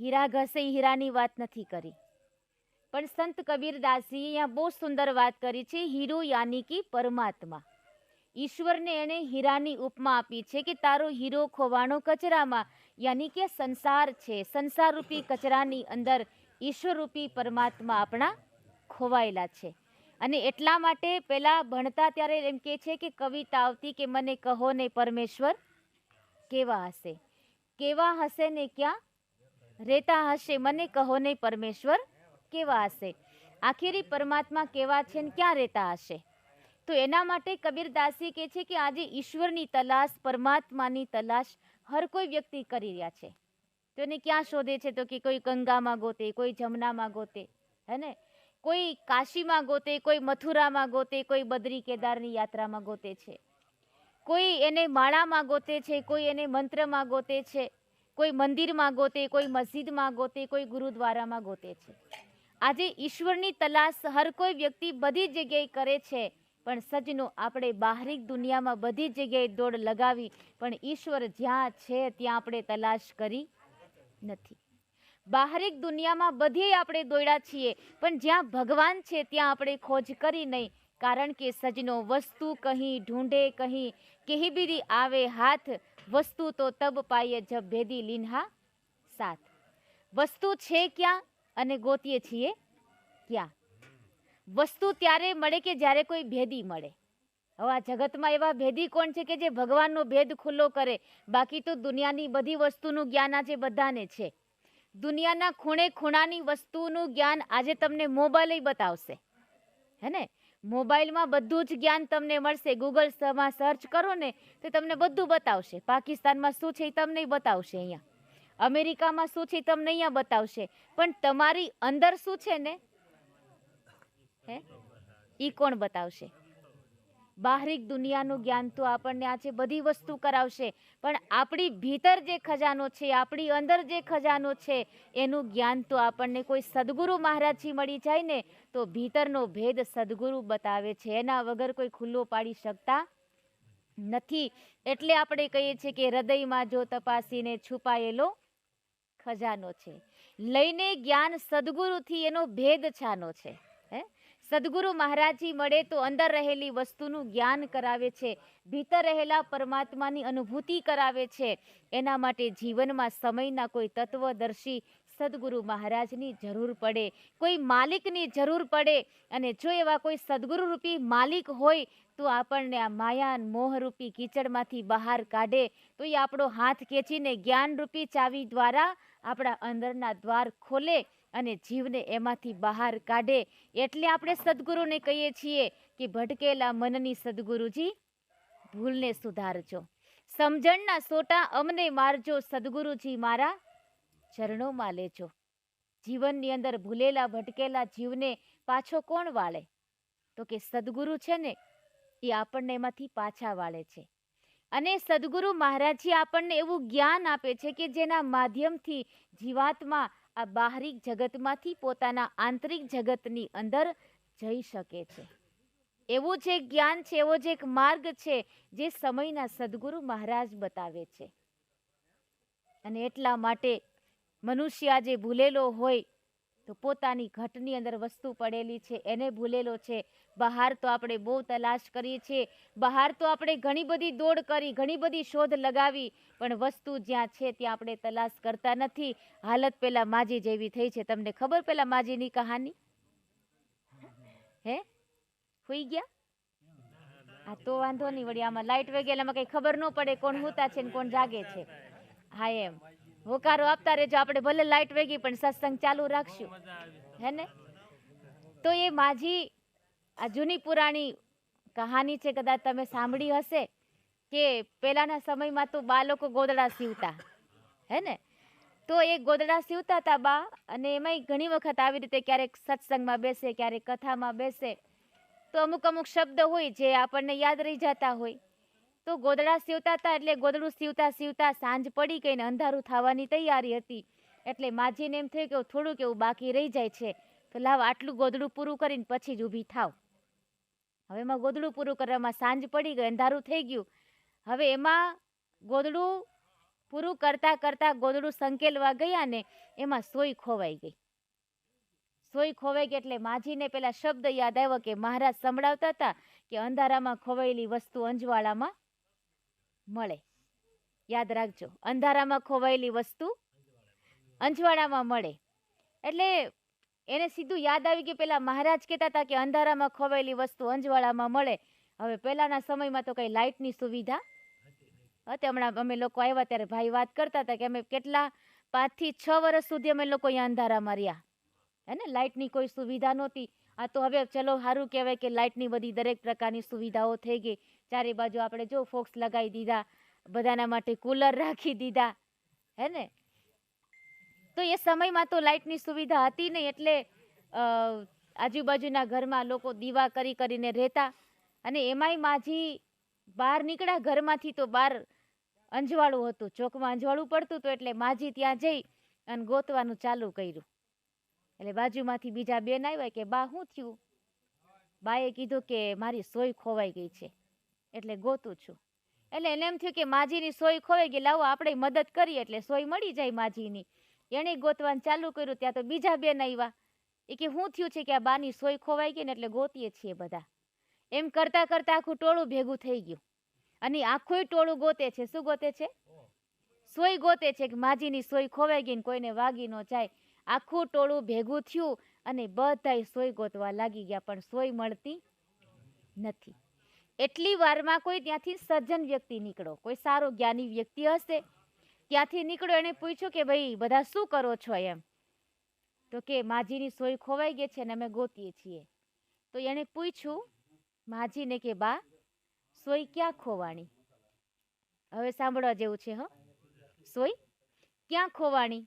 હીરા ઘસે હીરાની વાત નથી કરી. પણ સંત કબીરદાસજી અહીંયા બહુ સુંદર વાત કરી છે, હીરો યાની કે પરમાત્મા. ઈશ્વરને એણે હીરાની ઉપમા આપી છે કે તારો હીરો ખોવાણો કચરામાં, યાની કે સંસાર છે સંસાર રૂપી કચરાની અંદર ઈશ્વરરૂપી પરમાત્મા આપણા ખોવાયેલા છે. અને એટલા માટે પહેલાં ભણતા ત્યારે એમ કે છે કે કવિતા આવતી કે મને કહો ને પરમેશ્વર કેવા હશે? કેવા હશે ને ક્યાં? રહેતા હશે, મને કહો ને પરમેશ્વર, કેવા હશે? આખેરી પરમાત્મા કેવા છે ને ક્યાં રહેતા હશે? તો એના માટે કબીરદાસી કહે છે કે આજે ઈશ્વરની તલાશ, પરમાત્માની તલાશ હર કોઈ વ્યક્તિ કરી રહ્યા છે. તો એને ક્યાં શોધે છે તો કે કોઈ ગંગામાં ગોતે, કોઈ જમનામાં ગોતે, હે ને? કોઈ કાશીમાં ગોતે, કોઈ મથુરામાં ગોતે, કોઈ બદ્રી કેદારની યાત્રામાં ગોતે છે. કોઈ એને માળામાં ગોતે છે, કોઈ એને મંત્રમાં ગોતે છે. કોઈ મંદિરમાં ગોતે, કોઈ મસ્જિદમાં ગોતે, કોઈ ગુરુદ્વારામાં ગોતે છે. આજે ઈશ્વરની તલાશ હર કોઈ વ્યક્તિ બધી જગ્યાએ કરે છે, પણ સજનો આપણે બાહરિક દુનિયામાં બધી જગ્યાએ દોડ લગાવી, પણ ઈશ્વર જ્યાં છે ત્યાં આપણે તલાશ કરી નથી. બાહરિક દુનિયામાં બધે આપણે દોડ્યા છીએ, પણ જ્યાં ભગવાન છે ત્યાં આપણે ખોજ કરી નહીં કારણ કે સજનો વસ્તુ કહી ઢૂંઢે કહી કહી બીરી આવે હાથ, વસ્તુ તો તબ પાઈએ જબ ભેદી લીન્હા સાથ. વસ્તુ છે ક્યાં અને ગોતીએ છીએ ક્યાં? વસ્તુ ત્યારે મળે કે જ્યારે કોઈ ભેદી મળે? હવે આ જગતમાં એવા ભેદી કોણ છે કે જે ભગવાનનો ભેદ ખુલ્લો કરે? બાકી તો દુનિયાની બધી વસ્તુનું જ્ઞાન આજે બધાને છે. દુનિયાના ખૂણે ખૂણાની વસ્તુનું જ્ઞાન આજે તમને મોબાઈલ બતાવશે. હે ને? મોબાઈલમાં બધું જ જ્ઞાન તમને મળશે. ગૂગલમાં સર્ચ કરો ને, તો તમને બધું બતાવશે. પાકિસ્તાનમાં શું છે એ તમને બતાવશે અહીંયા. અમેરિકામાં શું છે તમને અહીંયા બતાવશે. પણ તમારી અંદર શું છે ને? હે? એ કોણ બતાવશે? બાહરિક દુનિયાનું જ્ઞાન તો આપણને આજે બધી વસ્તુ કરાવશે, પણ આપણી ભીતર જે ખજાનો છે, આપણી અંદર જે ખજાનો છે, એનું જ્ઞાન તો આપણને કોઈ સદગુરુ મહારાજથી મળી જાય ને, તો ભીતરનો ભેદ સદગુરુ બતાવે છે. એના વગર કોઈ ખુલ્લો પાડી શકતા નથી. એટલે આપણે કહીએ છીએ કે હૃદયમાં જો તપાસીને છુપાયેલો ખજાનો છે. લઈને જ્ઞાન સદગુરુથી એનો ભેદ છાનો છે. સદગુરુ મહારાજજી મળે તો અંદર રહેલી વસ્તુનું જ્ઞાન કરાવે છે, ભીતર રહેલા પરમાત્માની અનુભૂતિ કરાવે છે. એના માટે જીવનમાં સમયના કોઈ તત્વદર્શી સદગુરુ મહારાજની જરૂર પડે. કોઈ માલિકની જરૂર પડે અને જો એવા કોઈ સદગુરુ રૂપી માલિક હોય તો આપણને આ માયા મોહરૂપી કીચડમાંથી બહાર કાઢે. તો એ આપણો હાથ ખેંચીને જ્ઞાનરૂપી ચાવી દ્વારા આપણા અંદરના દ્વાર ખોલે અને જીવને એમાંથી બહાર કાઢે એટલે આપણે સદગુરુને કહીએ છીએ કે ભટકેલા મનની સદગુરુજી, ભૂલને સુધારજો. સમજણના સોટા અમને મારજો, સદગુરુજી મારા ચરણોમાં લેજો. જીવનની અંદર ભૂલેલા, ભટકેલા જીવને પાછો કોણ વાળે? તો કે સદગુરુ છે ને, એ આપણને એમાંથી પાછા વાળે છે. અને સદગુરુ મહારાજજી આપણને એવું જ્ઞાન આપે છે કે જેના માધ્યમથી જીવાત્મા આ બાહરી જગતમાંથી પોતાના આંતરિક જગતની અંદર જઈ શકે છે. એવું જે જ્ઞાન છે, એવો જે એક માર્ગ છે, જે સમયના સદગુરુ મહારાજ બતાવે છે. અને એટલા માટે મનુષ્ય આજે ભૂલેલો હોય તો પોતાની ઘટની અંદર વસ્તુ પડેલી છે, એને ભૂલેલો છે. બહાર તો આપણે બહુ તલાશ કરીએ છીએ. બહાર તો આપણે ઘણી બધી દોડ કરી, ઘણી બધી શોધ લગાવી, પણ વસ્તુ જ્યાં છે ત્યાં આપણે તલાશ કરતા નથી. હાલત પહેલાં માજી જેવી થઈ છે. તમને ખબર પેલા માજીની કહાની? હે? હોઈ ગયા? હા તો વાંધો નહીં વળી. આમાં લાઈટ વગેરેમાં કઈ ખબર ન પડે કોણ હોતા છે ને કોણ જાગે છે. હા, એમ. હોકારો આપતા રહેજો. આપણે ભલે લાઈટ વેગી, પણ સત્સંગ ચાલુ રાખશું. હે ને? તો એ માજી આ જૂની પુરાણી કહાની છે, કદાચ તમે સાંભળી હશે, કે પહેલાના સમયમાં તો બા લોકો ગોદડા સીવતા. હે ને? તો એ ગોદડા સીવતા હતા બા, અને એમાંય ઘણી વખત આવી રીતે ક્યારેક સત્સંગમાં બેસે, ક્યારેક કથામાં બેસે. તો અમુક અમુક શબ્દ હોય જે આપણને યાદ રહી જતા હોય. તો ગોદડા સીવતા હતા એટલે ગોદડું સીવતા સીવતા સાંજ પડી ગઈ ને અંધારું થવાની તૈયારી હતી. એટલે માજીને એમ થયું કે થોડુંક એવું બાકી રહી જાય છે. તો લાવ આટલું ગોદડું પૂરું કરીને પછી જ ઊભી થાવ. હવે એમાં ગોદડું પૂરું કરવામાં સાંજ પડી ગઈ, અંધારું થઈ ગયું. હવે એમાં ગોદડું પૂરું કરતાં કરતાં ગોદડું સંકેલવા ગયા ને એમાં સોય ખોવાઈ ગઈ. સોય ખોવાઈ ગઈ એટલે માજીને પેલા શબ્દ યાદ આવ્યો કે મહારાજ સંભળાવતા હતા કે અંધારામાં ખોવાયેલી વસ્તુ અંજવાળામાં મળે. યાદ રાખજો, અંધારામાં ખોવાયેલી વસ્તુ અંજવાળામાં મળે. એટલે એને સીધું યાદ આવી કે પેલા મહારાજ કહેતા હતા કે અંધારામાં ખોવાયેલી વસ્તુ અંજવાળામાં મળે. હવે પહેલાના સમયમાં તો કઈ લાઇટની સુવિધા હતી. હમણાં અમે લોકો આવ્યા ત્યારે ભાઈ વાત કરતા હતા કે અમે કેટલા પાંચથી છ વર્ષ સુધી અમે લોકો અહીંયા અંધારામાં રહ્યા. હે ને? લાઇટની કોઈ સુવિધા નહોતી. આ તો હવે ચલો સારું કહેવાય કે લાઇટની બધી દરેક પ્રકારની સુવિધાઓ થઈ ગઈ. ચારે બાજુ આપણે જો ફોક્સ લગાવી દીધા, બધાના માટે કુલર રાખી દીધા, હે ને? તો એ સમયમાં તો લાઇટની સુવિધા હતી નહીં એટલે આજુબાજુના ઘરમાં લોકો દીવા કરી કરીને રહેતા અને એમાંય માજી બહાર નીકળ્યા ઘરમાંથી તો બહાર અંજવાળું હતું, ચોકમાં અંજવાળું પડતું હતું એટલે માજી ત્યાં જઈ અને ગોતવાનું ચાલુ કર્યું. એટલે બાજુમાંથી બીજા બેન આવ્યા કે, બા શું થયું? બાએ કીધું કે, મારી સોય ખોવાઈ ગઈ છે, એટલે ગોતું છું. એટલે એને એમ થયું કે, માજીની સોય ખોવાઈ ગઈ, લાવો આપણે મદદ કરીએ. એટલે સોય મળી જાય માજીની. એણે ગોતવાનું ચાલુ કર્યું, ત્યાં તો બીજા બેન આવ્યા. એ કે શું થયું છે કે આ બાની સોય ખોવાઈ ગઈ ને એટલે ગોતીએ છીએ બધા. એમ કરતા કરતા આખું ટોળું ભેગું થઈ ગયું. અને આખું ટોળું ગોતે છે. શું ગોતે છે? સોય ગોતે છે કે, માજીની સોય ખોવાઈ ગઈ ને કોઈને વાગી ન જાય. આખું ટોળું ભેગું થયું અને બધાય સોય ગોતવા લાગી ગયા, પણ સોય મળતી નથી. એટલી વારમાં કોઈ ત્યાંથી સજ્જન વ્યક્તિ નીકળો કોઈ સારો જ્ઞાની વ્યક્તિ હશે, ત્યાંથી નીકળો એને પૂછ્યું કે ભાઈ, બધા શું કરો છો એમ? તો કે, માજીની સોય ખોવાઈ ગઈ છે ને અમે ગોતીએ છીએ. તો એણે પૂછ્યું, માજીને કે, બા, સોય ક્યાં ખોવાણી? હવે સાંભળવા જેવું છે, હ. સોય ક્યાં ખોવાણી?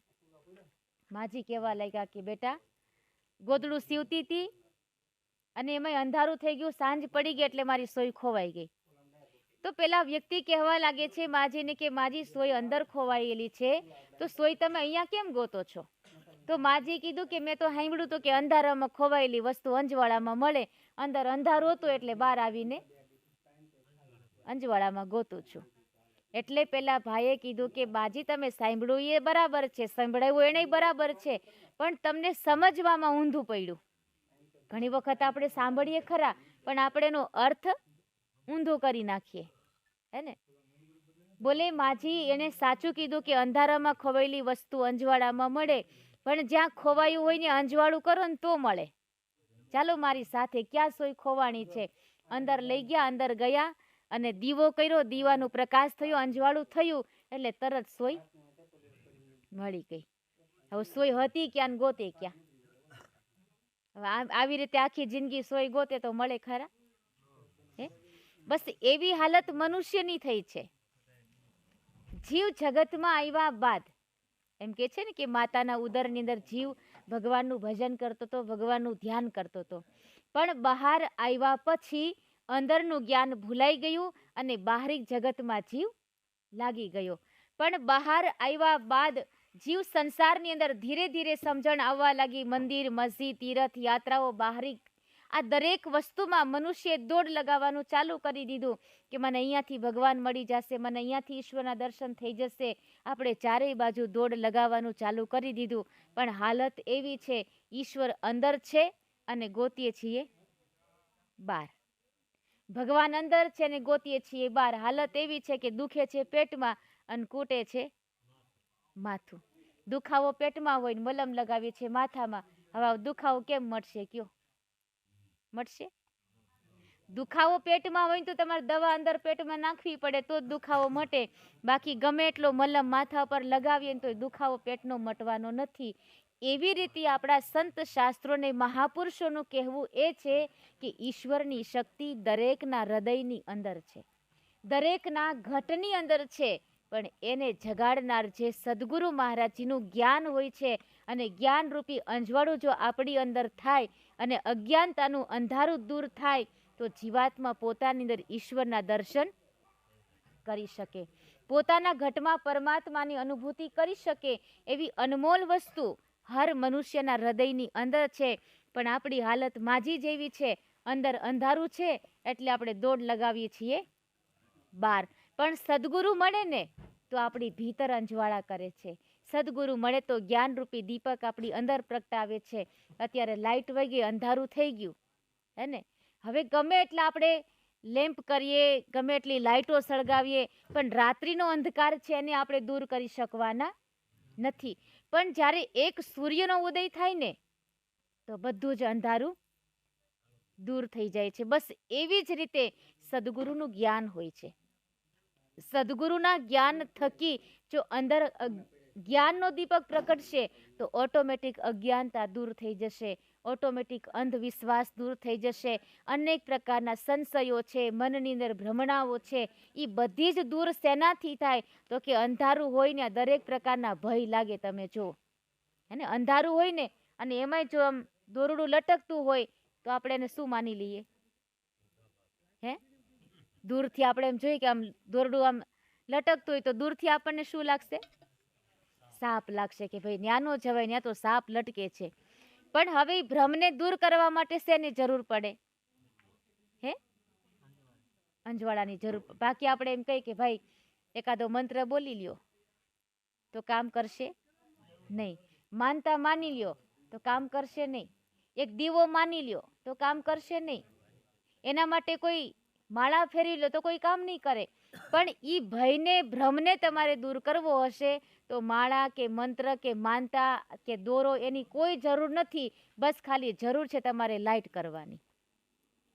માજી કહેવા લાગ્યા કે, બેટા, ગોદડું સીવતી હતી અને એમાંય અંધારું થઈ ગયું, સાંજ પડી ગઈ એટલે મારી સોય ખોવાઈ ગઈ. તો પેલા વ્યક્તિ કહેવા લાગે છે માજીને કે, માજી, સોય અંદર ખોવાયેલી છે, તો સોય તમે અહીંયા કેમ ગોતો છો? તો માજી કીધું કે, મેં તો સાંભળ્યું હતું કે અંધારામાં ખોવાયેલી વસ્તુ અંજવાળામાં મળે, અંદર અંધારું હતું એટલે બહાર આવીને અંજવાળામાં ગોતું છું. એટલે પેલા ભાઈએ કીધું કે, બાજી, તમે સાંભળ્યું એ બરાબર છે, સંભળાયું એને બરાબર છે, પણ તમને સમજવામાં ઊંધું પડ્યું. ઘણી વખત આપણે સાંભળીએ ખરા, પણ આપણે એનો અર્થ ઊંધો કરી નાખીએ. હે ને? બોલે, માજી એને સાચું કીધું કે, અંધારામાં ખોવાયેલી વસ્તુ અંજવાળામાં મળે, પણ જ્યાં ખોવાયું હોય ને અંજવાળું કરો ને તો મળે. ચાલો, મારી સાથે ક્યાં સોય ખોવાણી છે? અંદર લઈ ગયા, અંદર ગયા અને દીવો કર્યો, દીવાનું પ્રકાશ થયો, અંજવાળું થયું, એટલે તરત સોય મળી ગઈ. હવે સોય હતી ક્યાં ગોતે ક્યાં? હવે આવી રીતે આખી જિંદગી સોય ગોતે તો મળે ખરા? હે? બસ એવી હાલત મનુષ્યની થઈ છે. જીવ જગતમાં આવ્યા બાદ, એમ કે છે ને કે માતાના ઉદરની અંદર જીવ ભગવાનનું ભજન કરતો હતો ભગવાનનું ધ્યાન કરતો હતો પણ બહાર આવ્યા પછી અંદરનું જ્ઞાન ભૂલાઈ ગયું અને બાહરિક જગતમાં જીવ લાગી ગયો. પણ બહાર આવ્યા બાદ જીવ સંસારની અંદર ધીરે ધીરે સમજણ આવવા લાગી. મંદિર, મસ્જિદ, તીર્થ, યાત્રાઓ બહારી આ દરેક વસ્તુમાં મનુષ્યએ દોડ લગાવવાનું ચાલુ કરી દીધું કે મને અહીંયાથી ભગવાન મળી જશે, મને અહીંયાથી ઈશ્વરના દર્શન થઈ જશે. આપણે ચારેય બાજુ દોડ લગાવવાનું ચાલુ કરી દીધું. પણ હાલત એવી છે, ઈશ્વર અંદર છે અને ગોતીએ છીએ બાર ભગવાન અંદર છે ને ગોતીએ છીએ બહાર હાલત એવી છે કે દુખે છે પેટમાં અને કૂટે છે માથું. દુખાવો પેટમાં હોય ને મલમ લગાવીએ છીએ માથામાં. હવે દુખાવો કેમ મટશે કયો? મટશે દુખાવો પેટમાં હોય તો તમારે દવા અંદર પેટમાં નાખવી પડે, તો જ દુખાવો મટે. બાકી ગમે એટલો મલમ માથા પર લગાવીએ તો દુખાવો પેટનો મટવાનો નથી. એવી રીતે આપણા સંત શાસ્ત્રોને મહાપુરુષોનું કહેવું એ છે કે ઈશ્વરની શક્તિ દરેકના હૃદયની અંદર છે. દરેકના ઘટની અંદર છે, પણ એને જગાડનાર જે સદગુરુ મહારાજજીનું જ્ઞાન હોય છે અને જ્ઞાનરૂપી અંજવાળું જો આપણી અંદર થાય અને અજ્ઞાનતાનું અંધારું દૂર થાય, તો જીવાત્મા પોતાની અંદર ઈશ્વરના દર્શન કરી શકે. પોતાના ઘટમાં પરમાત્માની અનુભૂતિ કરી શકે એવી અનમોલ વસ્તુ હર મનુષ્યના હૃદયની અંદર છે, પણ આપણી હાલત માજી જેવી છે, અંદર અંધારું છે, એટલે આપણે દોડ લગાવીએ છીએ બાર. પણ સદગુરુ મળે ને, તો આપણી ભીતર અંજવાળા કરે છે. સદગુરુ મળે તો જ્ઞાનરૂપી દીપક આપણી અંદર પ્રગટાવે છે. અત્યારે લાઇટ વગી અંધારું થઈ ગયું. હે ને? હવે ગમે એટલા આપણે લેમ્પ કરીએ, ગમે એટલી લાઇટો સળગાવીએ, પણ રાત્રિનો અંધકાર છે એને આપણે દૂર કરી શકવાના નથી. પણ જ્યારે એક સૂર્યનો ઉદય થાય ને, તો બધું જ અંધારું દૂર થઈ જાય છે. બસ એવી જ રીતે સદગુરુનું જ્ઞાન હોય છે. સદગુરુના જ્ઞાન થકી જો અંદર જ્ઞાનનો દીપક પ્રગટશે તો ઓટોમેટિક અજ્ઞાનતા દૂર થઈ જશે, ઓટોમેટિક અંધવિશ્વાસ દૂર થઈ જશે, અનેક પ્રકારના સંશયો છે, મનની અંદર ભ્રમણાઓ છે એ બધી જ દૂર શેનાથી થાય? તો કે અંધારું હોય ને દરેક પ્રકારના ભય લાગે તમે જો. હે અંધારું હોય ને અને એમાંય જો આમ દોરડું લટકતું હોય તો આપણે એને શું માની લઈએ? હે? દૂરથી આપણે એમ જોઈએ કે આમ દોરડું આમ લટકતું હોય તો દૂરથી આપણને શું લાગશે? સાપ લાગશે કે ભાઈ ન્યાનો જવાય ત્યાં તો સાપ લટકે છે. પણ હવે ભ્રમને દૂર કરવા માટે શેની જરૂર પડે? હે? અંજવાળાની જરૂર બાકી આપણે એમ કહીએ કે ભાઈ, એકાદો મંત્ર બોલી લ્યો. તો કામ કરશે નહીં. માનતા માની લ્યો, તો કામ કરશે નહીં. એક દીવો માની લ્યો, તો કામ કરશે નહીં. એના માટે કોઈ માળા ફેરવી લો તો કોઈ કામ નહીં કરે. પણ એ ભયને ભ્રમને તમારે દૂર કરવો હશે તો માળા કે મંત્ર કે માનતા કે દોરો એની કોઈ જરૂર નથી, બસ ખાલી જરૂર છે તમારે લાઇટ કરવાની.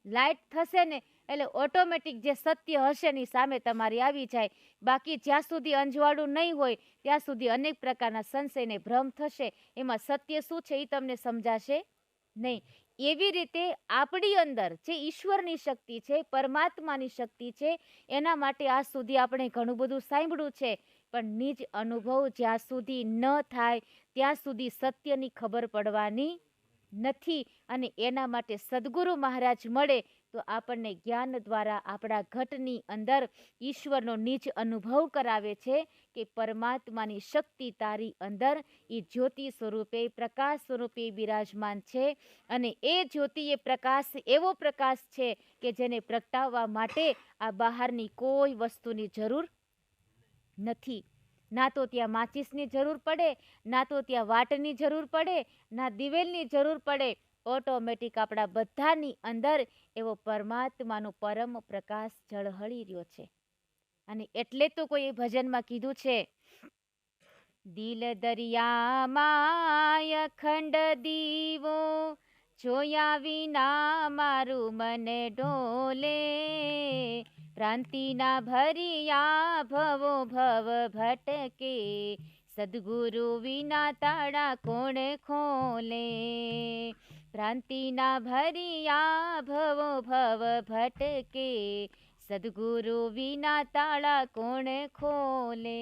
લાઇટ થશે ને એટલે ઓટોમેટિક જે સત્ય હશે ની સામે તમારી આવી જાય. બાકી જ્યાં સુધી અંજવાળું નહીં હોય, ત્યાં સુધી અનેક પ્રકારના સંશયને ભ્રમ થશે. એમાં સત્ય શું છે એ તમને સમજાશે નહીં. એવી રીતે આપણી અંદર જે ઈશ્વરની શક્તિ છે, પરમાત્માની શક્તિ છે, એના માટે આજ સુધી આપણે ઘણું બધું સાંભળ્યું છે. પણ નિજ અનુભવ જ્યાં સુધી ન થાય, ત્યાં સુધી સત્યની ખબર પડવાની નથી અને એના માટે સદગુરુ મહારાજ મળે તો આપણને જ્ઞાન દ્વારા આપણા ઘટની અંદર ઈશ્વરનો નીચ અનુભવ કરાવે છે કે પરમાત્માની શક્તિ તારી અંદર એ જ્યોતિ સ્વરૂપે, પ્રકાશ સ્વરૂપે બિરાજમાન છે અને એ જ્યોતિ એ પ્રકાશ, એવો પ્રકાશ છે કે જેને પ્રગટાવવા માટે આ બહારની કોઈ વસ્તુની જરૂર નથી. ના તો ત્યાં માચિસની જરૂર પડે, ના તો ત્યાં વાટની જરૂર પડે, ના દિવેલની જરૂર પડે ઓટોમેટિક આપણા બધાની અંદર એવો પરમાત્માનો પરમ પ્રકાશ ઝળહળી રહ્યો છે. અને એટલે તો કોઈ ભજનમાં કીધું છે, દિલ દરિયામાં અખંડ દીવો જોયા વિના મારું મને ડોલે. પ્રાંતિના ભરિયા ભવો ભવ ભટકે, સદગુરુ વિના તાળા કોણ ખોલે? પ્રાંતિના ભરિયા ભવો ભવ ભટકે સદગુરુ વિના તાળા કોણ ખોલે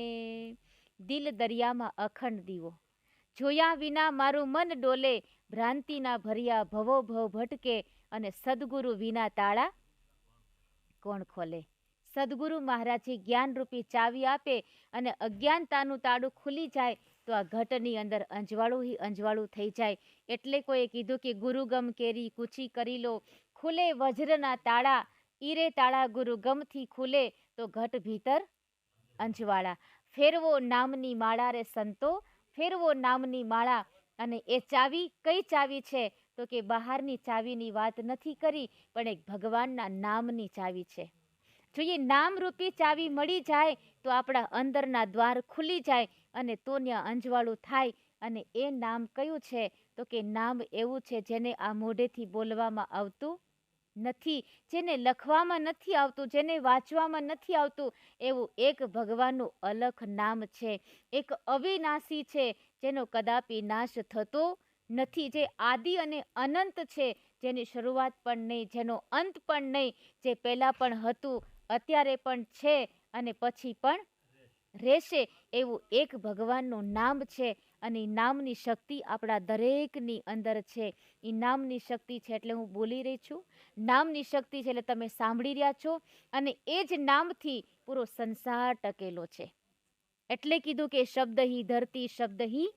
દિલ દરિયામાં અખંડ દીવો જોયા વિના મારું મન ડોલે, ભ્રાંતિના ભર્યા ભવો ભવ ભટકે અને સદગુરુ વિના તાળા કોણ ખોલે? સદગુરુ મહારાજે જ્ઞાનરૂપી ચાવી આપે અને અજ્ઞાનતાનું તાળું ખુલી જાય તો આ ઘટની અંદર અંજવાળું હી અંજવાળું થઈ જાય. એટલે કોઈએ કીધું કે ગુરુગમ કેરી કૂચી કરી લો. ખુલે વજ્રના તાળા, ઈરે તાળા ગુરુગમથી ખુલે. તો ઘટ ભીતર અંજવાળા. ફેરવો નામની માળા રે સંતો, ફેરવો નામની માળા. અને એ ચાવી કઈ ચાવી છે? તો કે બહારની ચાવીની વાત નથી કરી, પણ એક ભગવાનના નામની ચાવી છે. જો એ નામરૂપી ચાવી મળી જાય, તો આપણા અંદરના દ્વાર ખુલી જાય અને તો ત્યાં અંજવાળું થાય. અને એ નામ કયું છે? તો કે નામ એવું છે જેને આ મોઢેથી બોલવામાં આવતું નથી, જેને લખવામાં નથી આવતું, જેને વાંચવામાં નથી આવતું. એવું એક ભગવાનનું અલખ નામ છે. એક અવિનાશી છે, જેનો કદાપી નાશ થતો નથી. જે આદિ અને અનંત છે, જેની શરૂઆત પણ નહીં, જેનો અંત પણ નહીં, જે પહેલાં પણ હતું અત્યારે પણ છે અને પછી પણ રહેશે એવું એક ભગવાનનું નામ છે અને નામની શક્તિ આપણા દરેકની અંદર છે. એ નામની શક્તિ છે એટલે હું બોલી રહી છું. નામની શક્તિ છે એટલે તમે સાંભળી રહ્યા છો અને એ જ નામથી પૂરો સંસાર ટકેલો છે. એટલે કીધું કે શબ્દ હી ધરતી, શબ્દ હી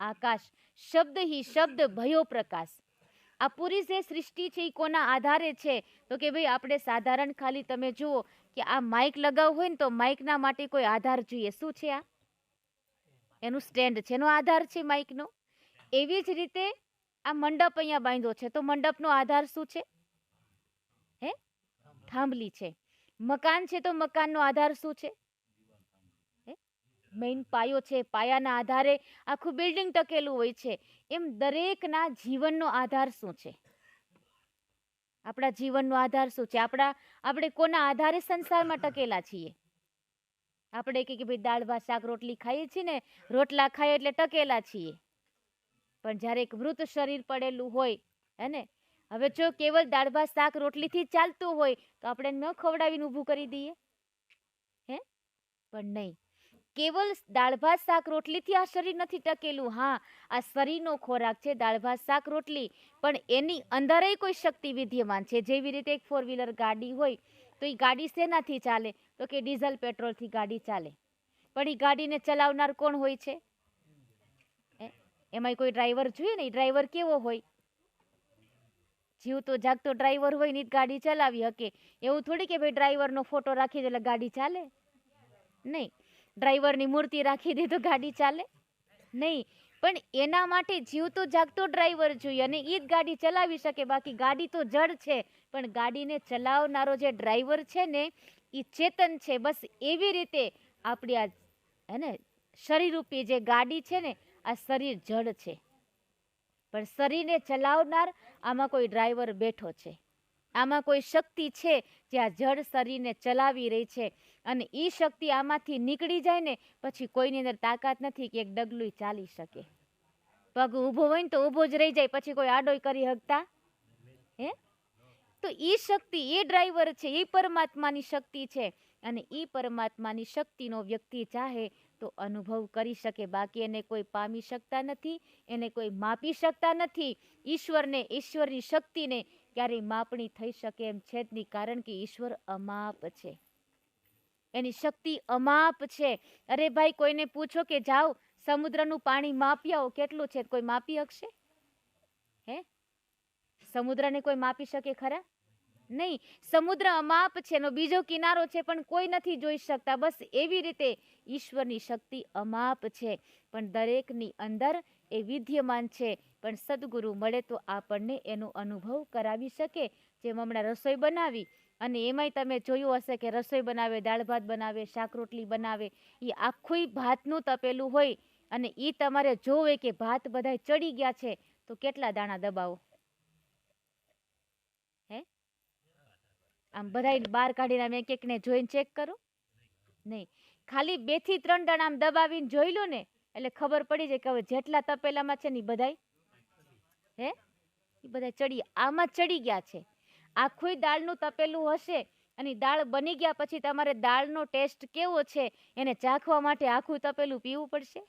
આકાશ, શબ્દ હી શબ્દ ભયો પ્રકાશ. આ પૂરી જે સૃષ્ટિ છે એ કોના આધારે છે? તો કે ભાઈ આપણે સાધારણ ખાલી તમે જુઓ કે આ માઇક લગાવવું હોય ને તો માઇકના માટે કોઈ આધાર જોઈએ. શું છે આ? એનું સ્ટેન્ડ છે. એનો આધાર છે માઇકનો એવી જ રીતે આ મંડપ અહીંયા બાંધ્યો છે. તો મંડપનો આધાર શું છે? હે? થાંભલી છે. મકાન છે તો મકાનનો આધાર શું છે? મેઇન પાયો છે, પાયાના આધારે આખું બિલ્ડિંગ ટકેલું હોય છે. એમ દરેકના જીવનનો આધાર શું છે? આપણા જીવનનો આધાર શું છે? આપણા, આપણે કોના આધારે સંસારમાં ટકેલા છીએ? આપણે કે ભાઈ દાળ, ભાત, શાક, રોટલી ખાઈએ છીએ ને, રોટલા ખાઈએ એટલે ટકેલા છીએ. પણ જ્યારે એક મૃત શરીર પડેલું હોય હે ને હવે જો કેવલ દાળ, ભાત, શાક, રોટલીથી ચાલતું હોય, તો આપણે ન ખવડાવીને ઊભું કરી દઈએ? હે? પણ નહીં. કેવલ દાળ ભાત, શાક રોટલીથી આ શરીર નથી ટકેલું. હા, આ શરીરનો ખોરાક છે દાળ ભાત, શાક, રોટલી. પણ એની અંદરે કોઈ શક્તિ વિદ્યમાન છે. જેવી રીતે એક ફોર વ્હીલર ગાડી હોય, તો એ ગાડી શેનાથી ચાલે? તો કે ડીઝલ પેટ્રોલથી ગાડી ચાલે. પણ એ ગાડીને ચલાવનાર કોણ હોય છે? એમાં કોઈ ડ્રાઈવર જોઈએ ને? ડ્રાઈવર કેવો હોય? જીવ તો જાગતો ડ્રાઈવર હોય ને ગાડી ચલાવી શકે. એવું થોડી કે ભાઈ ડ્રાઈવરનો ફોટો રાખી દે એટલે ગાડી ચાલે? નહીં. ડ્રાઈવરની મૂર્તિ રાખી દે તો ગાડી ચાલે? નહીં. પણ એના માટે જીવતો જાગતો ડ્રાઈવર જોઈએ અને એ જ ગાડી ચલાવી શકે. બાકી ગાડી તો જડ છે. પણ ગાડીને ચલાવનારો જે ડ્રાઈવર છે ને એ ચેતન છે. બસ એવી રીતે આપણી આ હે ને શરીરરૂપી જે ગાડી છે ને, આ શરીર જડ છે. પણ શરીરને ચલાવનાર આમાં કોઈ ડ્રાઈવર બેઠો છે. આમાં કોઈ શક્તિ છે જે આ જળ શરીરને ચલાવી રહી છે અને એ શક્તિ આમાંથી નીકળી જાય ને પછી કોઈની અંદર તાકાત નથી કે એક ડગલું ચાલી શકે. પગ ઊભો હોય ને તો ઊભો જ રહી જાય, પછી કોઈ આડોય કરી શકતા હે? તો એ શક્તિ એ ડ્રાઈવર છે એ પરમાત્માની શક્તિ છે અને એ પરમાત્માની શક્તિનો વ્યક્તિ ચાહે તો અનુભવ કરી શકે. બાકી એને કોઈ પામી શકતા નથી, એને કોઈ માપી શકતા નથી. ઈશ્વરને, ઈશ્વરની શક્તિને ક્યારેય માપણી થઈ શકે એમ છે જ નહીં કારણ કે ઈશ્વર અમાપ છે. એની શક્તિ અમાપ છે. અરે ભાઈ, કોઈને પૂછો કે જાઓ, સમુદ્રનું પાણી માપી આવો કેટલું છે? કોઈ માપી શકશે હે? સમુદ્રને કોઈ માપી શકે ખરા? નહીં, સમુદ્ર અમાપ છે, એનો બીજો કિનારો છે, પણ કોઈ નથી જોઈ શકતા. બસ એવી રીતે ઈશ્વરની શક્તિ અમાપ છે. પણ દરેકની અંદર એ વિદ્યમાન છે. પણ સદગુરુ મળે તો આપણને એનો અનુભવ કરાવી શકે. જેમ હમણાં રસોઈ બનાવી અને એમાંય તમે જોયું હશે કે રસોઈ બનાવે, દાળ ભાત બનાવે, શાક રોટલી બનાવે. એ આખું ભાતનું તપેલું હોય અને એ તમારે જોવે કે ભાત બધાય ચડી ગયા છે. તો કેટલા દાણા દબાવો? હે? આમ બધાય બહાર કાઢીને એક એકને જોઈને ચેક કરો? નહીં. ખાલી બેથી ત્રણ દાણા આમ દબાવીને જોઈ લો ને. એટલે ખબર પડી જાય કે હવે જેટલા તપેલામાં છે ને એ બધાય, હે? એ બધા ચડી આમાં ચડી ગયા છે. આખું દાળનું તપેલું હશે અને દાળ બની ગયા પછી તમારે દાળનો ટેસ્ટ કેવો છે એને ચાખવા માટે આખું તપેલું પીવું પડશે?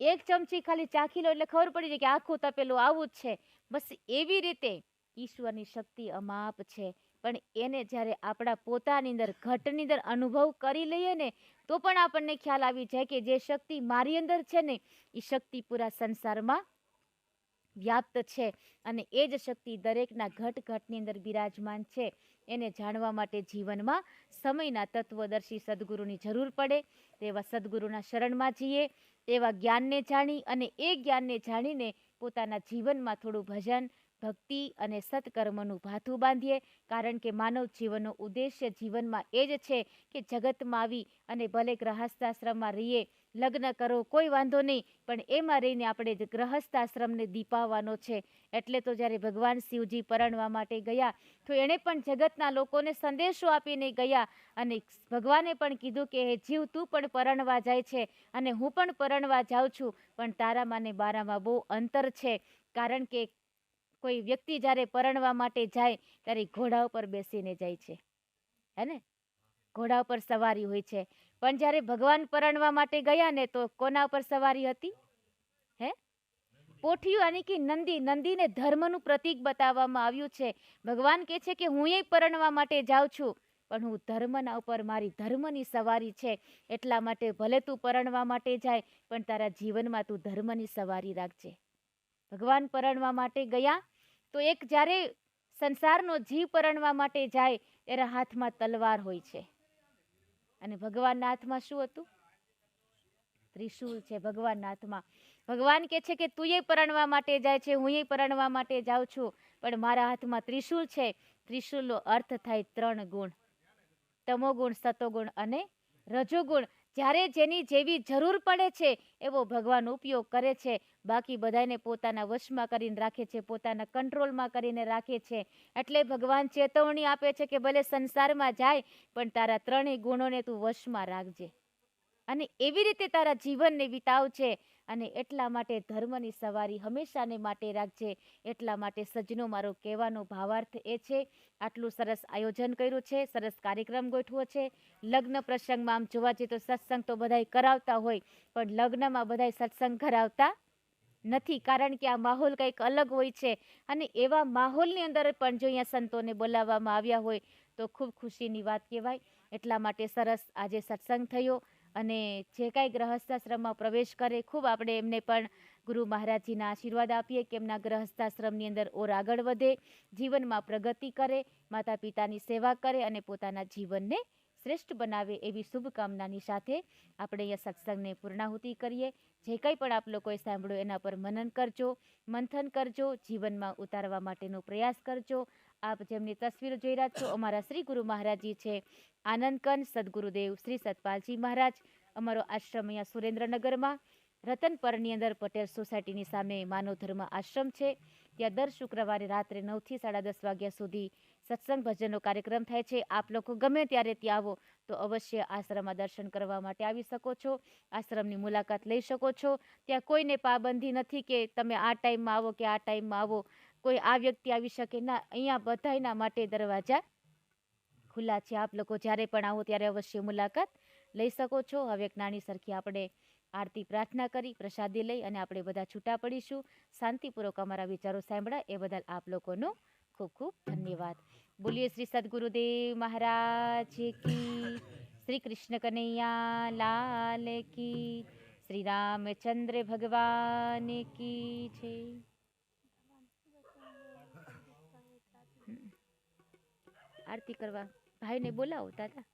એક ચમચી ખાલી ચાખી લો એટલે ખબર પડી જાય કે આખું તપેલું આવું જ છે. બસ એવી રીતે ઈશ્વરની શક્તિ અમાપ છે. પણ એને જ્યારે આપણા પોતાની અંદર, ઘટની અંદર અનુભવ કરી લઈએ ને, તો પણ આપણને ખ્યાલ આવી જાય કે જે શક્તિ મારી અંદર છે ને, એ શક્તિ પૂરા સંસારમાં વ્યાપ્ત છે. અને એ જ શક્તિ દરેકના ઘટ ઘટની અંદર બિરાજમાન છે. એને જાણવા માટે જીવનમાં સમયના તત્વદર્શી સદગુરુની જરૂર પડે. તેવા સદગુરુના શરણમાં જઈએ, તેવા જ્ઞાનને જાણી અને એ જ્ઞાનને જાણીને પોતાના જીવનમાં થોડું ભજન ભક્તિ અને સત્કર્મનું ભાથું બાંધીએ, કારણ કે માનવ જીવનનો ઉદ્દેશ્ય જીવનમાં એ જ છે કે જગતમાં આવી અને ભલે ગ્રહસ્થાશ્રમમાં રહીએ, લગ્ન કરો, કોઈ વાંધો નહીં, પણ એમાં રહીને આપણે ગ્રહસ્થાશ્રમને દીપાવવાનો છે. એટલે તો જ્યારે ભગવાન શિવજી પરણવા માટે ગયા, તો એણે પણ જગતના લોકોને સંદેશો આપીને ગયા અને ભગવાને પણ કીધું કે, હે જીવ, તું પણ પરણવા જાય છે અને હું પણ પરણવા જાઉં છું, પણ તારામાં ને બારામાં બહુ અંતર છે, કારણ કે કોઈ વ્યક્તિ જ્યારે પરણવા માટે જાય, ત્યારે ઘોડા ઉપર બેસીને જાય છે. હે ને? ઘોડા ઉપર સવારી હોય છે. પણ જ્યારે ભગવાન પરણવા માટે ગયા ને, તો કોના ઉપર સવારી હતી? હે? પોઠિયું આની કે નંદી? નંદીને ધર્મનું પ્રતીક બતાવવામાં આવ્યું છે. ભગવાન કહે છે કે, હું એ પરણવા માટે જાઉં છું, પણ હું ધર્મના ઉપર, મારી ધર્મની સવારી છે. એટલા માટે ભલે તું પરણવા માટે જાય, પણ તારા જીવનમાં તું ધર્મની સવારી રાખજે. ભગવાન પરણવા માટે ગયા તો એક જ્યારે સંસારનો જીવ પરણવા માટે જાય, ત્યારે હાથમાં તલવાર હોય છે. અને ભગવાનના હાથમાં શું હતું? ત્રિશુલ છે ભગવાનના હાથમાં. ભગવાન કે છે કે તું એ પરણવા માટે જાય છે, હું એ પરણવા માટે જાઉં છું, પણ મારા હાથમાં ત્રિશૂલ છે. ત્રિશુલનો અર્થ થાય ત્રણ ગુણ. તમોગુણ, સતોગુણ અને રજોગુણ. જ્યારે જેની જેવી જરૂર પડે છે, એવો ભગવાન ઉપયોગ કરે છે. બાકી બધાને પોતાના વશમાં કરીને રાખે છે, પોતાના કંટ્રોલમાં કરીને રાખે છે. એટલે ભગવાન ચેતવણી આપે છે કે ભલે સંસારમાં જાય, પણ તારા ત્રણેય ગુણોને તું વશમાં રાખજે. અને એવી રીતે તારા જીવનને વિતાવજે. અને એટલા માટે ધર્મની સવારી હંમેશાને માટે રાખજે. એટલા માટે સજ્જનો મારો કહેવાનો ભાવાર્થ એ છે, આટલું સરસ આયોજન કર્યું છે, સરસ કાર્યક્રમ ગોઠવો છે. લગ્ન પ્રસંગમાં આમ જોવા જઈએ તો સત્સંગ તો બધાય કરાવતા હોય, પણ લગ્નમાં બધાય સત્સંગ કરાવતા નથી. કારણ કે આ માહોલ કંઈક અલગ હોય છે અને એવા માહોલની અંદર પણ જો અહીંયા સંતોને બોલાવવામાં આવ્યા હોય તો ખૂબ ખુશીની વાત કહેવાય. એટલા માટે સરસ આજે સત્સંગ થયો. અને જે કાંઈ ગ્રહસ્થાશ્રમમાં પ્રવેશ કરે, ખૂબ આપણે એમને પણ ગુરુ મહારાજજીના આશીર્વાદ આપીએ કે એમના ગ્રહસ્થાશ્રમની અંદર ઓર આગળ વધે, જીવનમાં પ્રગતિ કરે માતા પિતાની સેવા કરે અને પોતાના જીવનને શ્રેષ્ઠ બનાવે એવી શુભકામનાની સાથે આપણે અહીંયા સત્સંગને પૂર્ણાહુતિ કરીએ. જે કંઈ પણ આપ લોકોએ સાંભળ્યું એના પર મનન કરજો, મંથન કરજો, જીવનમાં ઉતારવા માટેનો પ્રયાસ કરજો. આપ જેમની તસવીરો જોઈ રહ્યા છો, અમારા શ્રી ગુરુ મહારાજજી છે આનંદકન સદગુરુદેવ શ્રી સતપાલજી મહારાજ, અમારો આશ્રમ અહીંયા સુરેન્દ્રનગરમાં રતનપરની અંદર પટેલ સોસાયટીની સામે માનવ ધર્મ આશ્રમ છે, ત્યાં દર શુક્રવારે રાત્રે નવથી સાડા દસ વાગ્યા સુધી સત્સંગ ભજનનો કાર્યક્રમ થાય છે, આપ લોકો ગમે ત્યારે ત્યાં આવો, તો અવશ્ય આશ્રમમાં દર્શન કરવા માટે આવી શકો છો, આશ્રમની મુલાકાત લઈ શકો છો, ત્યાં કોઈને પાબંધી નથી કે તમે આ ટાઈમમાં આવો કે આ ટાઈમમાં આવો કોઈ આ વ્યક્તિ આવી શકે? ના, અહીંયા બધાયના માટે દરવાજા ખુલ્લા છે. આપ લોકો જ્યારે પણ આવો ત્યારે અવશ્ય મુલાકાત લઈ શકો છો. હવે એક નાની સરખી આપણે આરતી પ્રાર્થના કરી, પ્રસાદી લઈ અને આપણે બધા છૂટા પડીશું. શાંતિપૂર્વક અમારા વિચારો સાંભળ્યા. એ બદલ આપ લોકોનો ખૂબ ખૂબ ધન્યવાદ. બોલીએ શ્રી સદગુરુદેવ મહારાજ કી. શ્રી કૃષ્ણ કનૈયા લાલ કી. શ્રી રામચંદ્ર ભગવાન કી. છે આરતી કરવા. ભાઈને બોલાવો દાદા